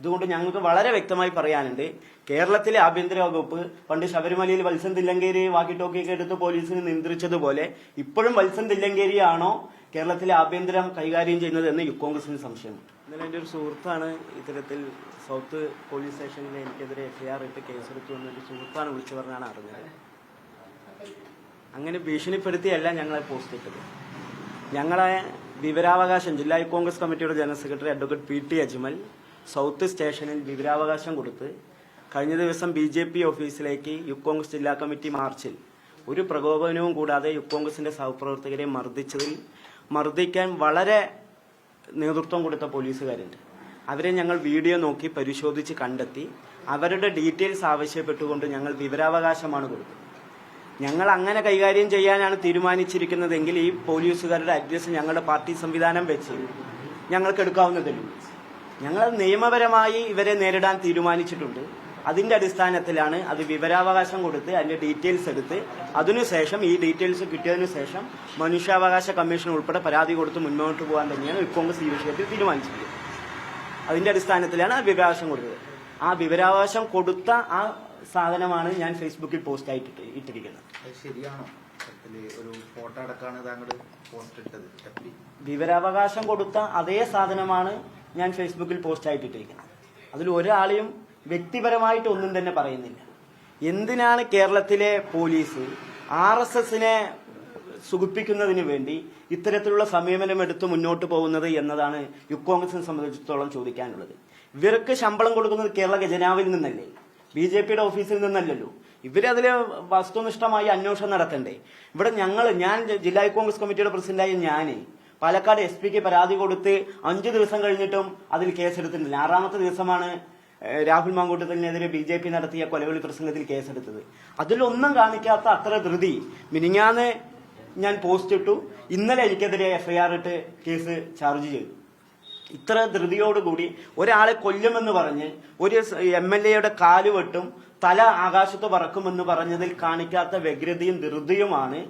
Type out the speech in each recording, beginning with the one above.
ഇതുകൊണ്ട് ഞങ്ങൾക്ക് വളരെ വ്യക്തമായി പറയാനുണ്ട്. കേരളത്തിലെ ആഭ്യന്തര വകുപ്പ് പണ്ട് ശബരിമലയിൽ വത്സൻ തില്ലങ്കേരി വാക്കി ടോക്കിയൊക്കെ എടുത്ത് പോലീസിന് നിയന്ത്രിച്ചതുപോലെ ഇപ്പോഴും വത്സൻ തില്ലങ്കേരിയാണോ കേരളത്തിലെ ആഭ്യന്തരം കൈകാര്യം ചെയ്യുന്നത് എന്ന് യു കോൺഗ്രസിന് സംശയമുണ്ട്. ഇന്നലെ എന്റെ ഒരു സുഹൃത്താണ് ഇത്തരത്തിൽ സൗത്ത് പോലീസ് സ്റ്റേഷനിൽ എനിക്കെതിരെ എഫ്ഐആർ ഇട്ട് കേസെടുത്തു എന്ന് ഒരു സുഹൃത്താണ് വിളിച്ചു പറഞ്ഞാണ് അറിഞ്ഞത്. അങ്ങനെ ഭീഷണിപ്പെടുത്തിയല്ല ഞങ്ങളെ പോസ്റ്റ് ഇട്ടത്. ഞങ്ങളെ വിവരാവകാശം ജില്ലാ യു കോൺഗ്രസ് കമ്മിറ്റിയുടെ general secretary advocate P T Ajmal south സ്റ്റേഷനിൽ വിവരാവകാശം കൊടുത്ത് കഴിഞ്ഞ ദിവസം ബി ജെ പി ഓഫീസിലേക്ക് യൂത്ത് കോൺഗ്രസ് ജില്ലാ കമ്മിറ്റി മാർച്ചിൽ ഒരു പ്രകോപനവും കൂടാതെ യൂത്ത് സഹപ്രവർത്തകരെ മർദ്ദിച്ചതിൽ മർദ്ദിക്കാൻ വളരെ നേതൃത്വം കൊടുത്ത പോലീസുകാരുണ്ട്. അവരെ ഞങ്ങൾ വീഡിയോ നോക്കി പരിശോധിച്ച് കണ്ടെത്തി അവരുടെ ഡീറ്റെയിൽസ് ആവശ്യപ്പെട്ടുകൊണ്ട് ഞങ്ങൾ വിവരാവകാശമാണ് കൊടുത്തത്. ഞങ്ങൾ അങ്ങനെ കൈകാര്യം ചെയ്യാനാണ് തീരുമാനിച്ചിരിക്കുന്നതെങ്കിൽ ഈ പോലീസുകാരുടെ അഡ്രസ് ഞങ്ങളുടെ പാർട്ടി സംവിധാനം വെച്ച് ഞങ്ങൾക്ക് എടുക്കാവുന്നതേ ഞങ്ങൾ നിയമപരമായി ഇവരെ നേരിടാൻ തീരുമാനിച്ചിട്ടുണ്ട്. അതിന്റെ അടിസ്ഥാനത്തിലാണ് അത് വിവരാവകാശം കൊടുത്ത് അതിന്റെ ഡീറ്റെയിൽസ് എടുത്ത് അതിനുശേഷം ഈ ഡീറ്റെയിൽസ് കിട്ടിയതിനു ശേഷം മനുഷ്യാവകാശ കമ്മീഷൻ ഉൾപ്പെടെ പരാതി കൊടുത്ത് മുന്നോട്ട് പോകാൻ തന്നെയാണ് കോൺഗ്രസ് ഈ വിഷയത്തിൽ തീരുമാനിച്ചിട്ടുള്ളത് അതിന്റെ അടിസ്ഥാനത്തിലാണ് ആ വിവരാവകാശം കൊടുത്തത്. ആ വിവരാവകാശം കൊടുത്ത ആ സാധനമാണ് ഞാൻ ഫേസ്ബുക്കിൽ പോസ്റ്റ് ആയിട്ട് ഇട്ട് ഇട്ടിരിക്കുന്നത്. ശരിയാണോ? ഒരു ഫോട്ടോ താങ്കൾ പോസ്റ്റ് ഇട്ടത് വിവരാവകാശം കൊടുത്ത അതേ സാധനമാണ് ഞാൻ ഫേസ്ബുക്കിൽ പോസ്റ്റ് ആയിട്ട് ഇട്ടിരിക്കുന്നത് അതിൽ ഒരാളെയും വ്യക്തിപരമായിട്ട് ഒന്നും തന്നെ പറയുന്നില്ല. എന്തിനാണ് കേരളത്തിലെ പോലീസ് ആർ എസ് എസിനെ സുഖിപ്പിക്കുന്നതിന് വേണ്ടി ഇത്തരത്തിലുള്ള സമീപനം എടുത്ത് മുന്നോട്ട് പോകുന്നത് എന്നതാണ് യുക്ക് കോൺഗ്രസിനെ സംബന്ധിച്ചിടത്തോളം ചോദിക്കാനുള്ളത്. ഇവർക്ക് ശമ്പളം കൊടുക്കുന്നത് കേരള ഖജനാവിൽ നിന്നല്ലേ? ബി ജെ പിയുടെ ഓഫീസിൽ നിന്നല്ലല്ലോ. ഇവരതിൽ വസ്തുനിഷ്ഠമായി അന്വേഷണം നടത്തണ്ടേ? ഇവിടെ ഞങ്ങൾ ഞാൻ ജില്ലാ കോൺഗ്രസ് കമ്മിറ്റിയുടെ പ്രസിഡന്റായ ഞാൻ പാലക്കാട് എസ് പിക്ക് പരാതി കൊടുത്ത് അഞ്ചു ദിവസം കഴിഞ്ഞിട്ടും അതിൽ കേസെടുത്തിട്ടില്ല. ആറാമത്തെ ദിവസമാണ് രാഹുൽ മാങ്കൂട്ടത്തിനെതിരെ ബി ജെ പി നടത്തിയ കൊലവിളി പ്രസംഗത്തിൽ കേസെടുത്തത്. അതിലൊന്നും കാണിക്കാത്ത അത്ര ധൃതി. മിനിങ്ങാന്ന് ഞാൻ പോസ്റ്റ് ഇട്ടു. ഇന്നലെ എനിക്കെതിരെ എഫ്ഐആർ ഇട്ട് കേസ് ചാർജ് ചെയ്തു. ഇത്ര ധൃതിയോടുകൂടി ഒരാളെ കൊല്ലുമെന്ന് പറഞ്ഞ് ഒരു എം എൽ എയുടെ കാൽ വെട്ടും തല ആകാശത്ത് പറക്കുമെന്ന് പറഞ്ഞതിൽ കാണിക്കാത്ത വ്യഗ്രതയും ധൃതിയുമാണ്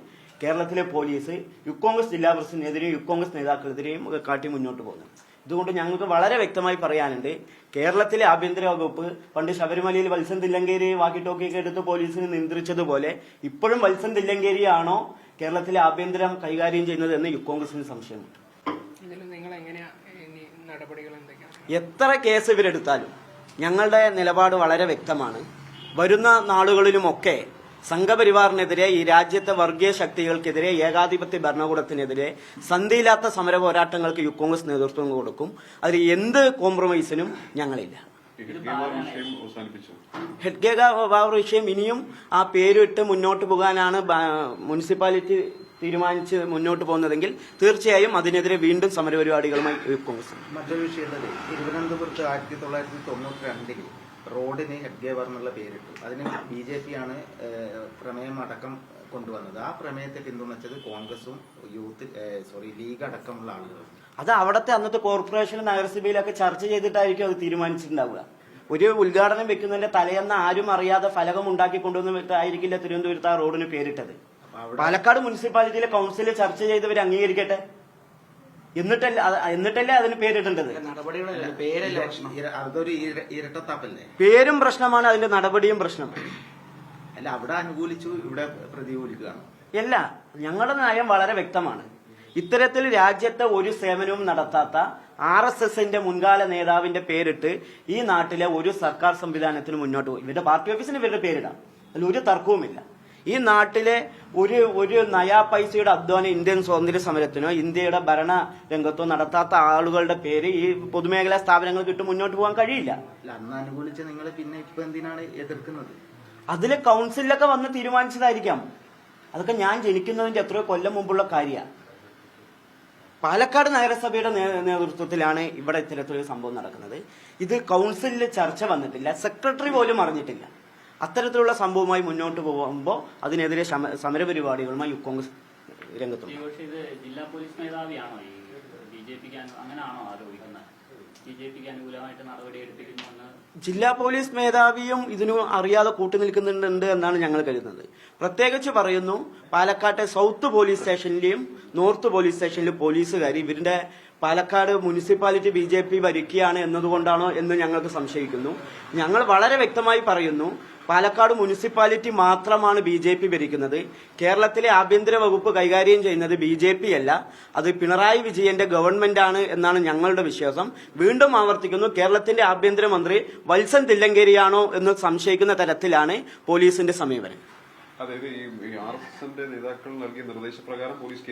കേരളത്തിലെ പോലീസ് യു കോൺഗ്രസ് ജില്ലാ പ്രസിഡന്റിനെതിരെയും യു കോൺഗ്രസ് നേതാക്കളെതിരെയും ഒക്കെ കാട്ടി മുന്നോട്ട് പോകുന്നത് ഇതുകൊണ്ട് ഞങ്ങൾക്ക് വളരെ വ്യക്തമായി പറയാനുണ്ട് കേരളത്തിലെ ആഭ്യന്തര വകുപ്പ് പണ്ട് ശബരിമലയിൽ വത്സൻ തില്ലങ്കേരി വാക്കി ടോക്കിയൊക്കെ എടുത്ത് പോലീസിനെ നിയന്ത്രിച്ചതുപോലെ ഇപ്പോഴും വത്സൻ തില്ലങ്കേരിയാണോ കേരളത്തിലെ ആഭ്യന്തരം കൈകാര്യം ചെയ്യുന്നത് എന്ന് യു കോൺഗ്രസിന് സംശയമുണ്ട്. എത്ര കേസ് ഇവരെടുത്താലും ഞങ്ങളുടെ നിലപാട് വളരെ വ്യക്തമാണ്. വരുന്ന നാളുകളിലുമൊക്കെ സംഘപരിവാറിനെതിരെ ഈ രാജ്യത്തെ വർഗീയ ശക്തികൾക്കെതിരെ ഏകാധിപത്യ ഭരണകൂടത്തിനെതിരെ സന്ധിയില്ലാത്ത സമര പോരാട്ടങ്ങൾക്ക് യു കോൺഗ്രസ് നേതൃത്വം കൊടുക്കും. അതിൽ എന്ത് കോംപ്രമൈസിനും ഞങ്ങളില്ല. വിഷയം ഹെഡ്ഗേഗ ബാബർ വിഷയം ഇനിയും ആ പേരിട്ട് മുന്നോട്ട് പോകാനാണ് മുനിസിപ്പാലിറ്റി തീരുമാനിച്ച് മുന്നോട്ട് പോകുന്നതെങ്കിൽ തീർച്ചയായും അതിനെതിരെ വീണ്ടും സമരപരിപാടികളുമായി യു കോൺഗ്രസ്. മറ്റൊരു വിഷയത്തിൽ തിരുവനന്തപുരത്ത് ആയിരത്തി തൊള്ളായിരത്തി തൊണ്ണൂറ്റി രണ്ടിൽ റോഡിന് ഹെഡ്ഗേവർ എന്നുള്ള പേരിട്ടു. അതിന് ബി ജെ പി ആണ് പ്രമേയം അടക്കം കൊണ്ടുവന്നത്. ആ പ്രമേയത്തെ പിന്തുണച്ചത് കോൺഗ്രസും യൂത്ത് സോറി ലീഗ് അടക്കമുള്ള ആളുകൾ അത് അവിടുത്തെ അന്നത്തെ കോർപ്പറേഷൻ നഗരസഭയിലൊക്കെ ചർച്ച ചെയ്തിട്ടായിരിക്കും അത് തീരുമാനിച്ചിട്ടുണ്ടാവുക. ഒരു ഉദ്ഘാടനം വെക്കുന്നതിന്റെ തലേന്ന് ആരും അറിയാതെ ഫലകം ഉണ്ടാക്കി കൊണ്ടുവന്നിട്ടായിരിക്കില്ല തിരുവനന്തപുരത്ത് ആ റോഡിന് പേരിട്ടത്? പാലക്കാട് മുനിസിപ്പാലിറ്റിയിലെ കൗൺസിലിൽ ചർച്ച ചെയ്തവർ അംഗീകരിക്കട്ടെ? എന്നിട്ടല്ല അത് എന്നിട്ടല്ലേ അതിന് പേരിടേണ്ടത്? നടപടികളല്ല പേരല്ല പ്രശ്നം. ഇര- അതൊരു ഇര- ഇരട്ടത്താപ്പല്ലേ? പേരും പ്രശ്നമാണ് അതിന്റെ നടപടിയും പ്രശ്നം. അല്ല അവിടെ അനുകൂലിച്ചു ഇവിടെ പ്രതികൂലിക്കുകയാണ്. അല്ല ഞങ്ങളുടെ നയം വളരെ വ്യക്തമാണ്. ഇത്തരത്തിൽ രാജ്യത്തെ ഒരു സേവനവും നടത്താത്ത ആർ എസ് എസിന്റെ മുൻകാല നേതാവിന്റെ പേരിട്ട് ഈ നാട്ടിലെ ഒരു സർക്കാർ സംവിധാനത്തിന് മുന്നോട്ട് പോകും ഇവരുടെ പാർട്ടി ഓഫീസിന് ഇവരുടെ പേരിടാം. അതിൽ ഒരു തർക്കവുമില്ല. ഈ നാട്ടിലെ ഒരു ഒരു നയാ പൈസയുടെ അധ്വാനം ഇന്ത്യൻ സ്വാതന്ത്ര്യ സമരത്തിനോ ഇന്ത്യയുടെ ഭരണ രംഗത്തോ നടത്താത്ത ആളുകളുടെ പേര് ഈ പൊതുമേഖലാ സ്ഥാപനങ്ങൾക്ക് ഇട്ട് മുന്നോട്ട് പോകാൻ കഴിയില്ല. അല്ല അന്ന് അനുകൂലിച്ച നിങ്ങൾ പിന്നെ ഇപ്പൊ എന്തിനാണ് എതിർക്കുന്നത്? അതിൽ കൗൺസിലൊക്കെ വന്ന് തീരുമാനിച്ചതായിരിക്കാം. അതൊക്കെ ഞാൻ ജനിക്കുന്നതിന്റെ എത്രയോ കൊല്ലം മുമ്പുള്ള കാര്യമാണ് പാലക്കാട് നഗരസഭയുടെ നേതൃത്വത്തിലാണ് ഇവിടെ ഇത്തരത്തിലൊരു സംഭവം നടക്കുന്നത്. ഇത് കൗൺസിലിൽ ചർച്ച വന്നിട്ടില്ല. സെക്രട്ടറി പോലും അറിഞ്ഞിട്ടില്ല. അത്തരത്തിലുള്ള സംഭവമായി മുന്നോട്ട് പോകുമ്പോൾ അതിനെതിരെ സമരപരിപാടികളുമായി കോൺഗ്രസ് രംഗത്തുണ്ട്. ജില്ലാ പോലീസ് മേധാവിയാണോ ബി ജെ പിക്ക് അങ്ങനെയാണോ ആരോപിക്കുന്നത് ജില്ലാ പോലീസ് മേധാവിയും ഇതിനു അറിയാതെ കൂട്ടുനിൽക്കുന്നുണ്ട് എന്നാണ് ഞങ്ങൾ കരുതുന്നത്. പ്രത്യേകിച്ച് പറയുന്നു പാലക്കാട്ടെ സൗത്ത് പോലീസ് സ്റ്റേഷനിലെയും നോർത്ത് പോലീസ് സ്റ്റേഷനിലെ പോലീസുകാർ ഇവരുടെ Palakkad municipality B J P ഭരിക്കുകയാണ് എന്നതുകൊണ്ടാണോ എന്ന് ഞങ്ങൾക്ക് സംശയിക്കുന്നു. ഞങ്ങൾ വളരെ വ്യക്തമായി പറയുന്നു പാലക്കാട് മുനിസിപ്പാലിറ്റി മാത്രമാണ് ബി ജെ പി ഭരിക്കുന്നത്. കേരളത്തിലെ ആഭ്യന്തര വകുപ്പ് കൈകാര്യം ചെയ്യുന്നത് ബി ജെ പി അല്ല. അത് പിണറായി വിജയന്റെ ഗവൺമെന്റ് ആണ് എന്നാണ് ഞങ്ങളുടെ വിശ്വാസം. വീണ്ടും ആവർത്തിക്കുന്നു കേരളത്തിന്റെ ആഭ്യന്തരമന്ത്രി വത്സൻ തില്ലങ്കേരിയാണോ എന്ന് സംശയിക്കുന്ന തരത്തിലാണ് പോലീസിന്റെ സമീപനം. ഈ നിർദ്ദേശപ്രകാരം പോലീസ്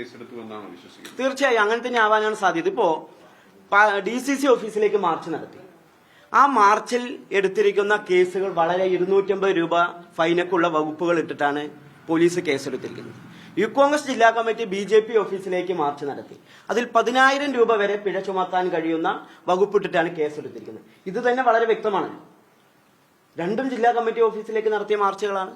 എന്നാണ് വിശ്വസിക്കുന്നത്. തീർച്ചയായും അങ്ങനെ തന്നെ ആവാനാണ് സാധ്യത. ഇപ്പോ ഡി സി സി ഓഫീസിലേക്ക് മാർച്ച് നടത്തി. ആ മാർച്ചിൽ എടുത്തിരിക്കുന്ന കേസുകൾ വളരെ ഇരുന്നൂറ്റമ്പത് രൂപ ഫൈനൊക്കെയുള്ള വകുപ്പുകൾ ഇട്ടിട്ടാണ് പോലീസ് കേസെടുത്തിരിക്കുന്നത്. യു കോൺഗ്രസ് ജില്ലാ കമ്മിറ്റി ബി ജെ പി ഓഫീസിലേക്ക് മാർച്ച് നടത്തി. അതിൽ പതിനായിരം രൂപ വരെ പിഴ ചുമത്താൻ കഴിയുന്ന വകുപ്പ് വകുപ്പിട്ടിട്ടാണ് കേസെടുത്തിരിക്കുന്നത്. ഇത് തന്നെ വളരെ വ്യക്തമാണ്. രണ്ടും ജില്ലാ കമ്മിറ്റി ഓഫീസിലേക്ക് നടത്തിയ മാർച്ചുകളാണ്.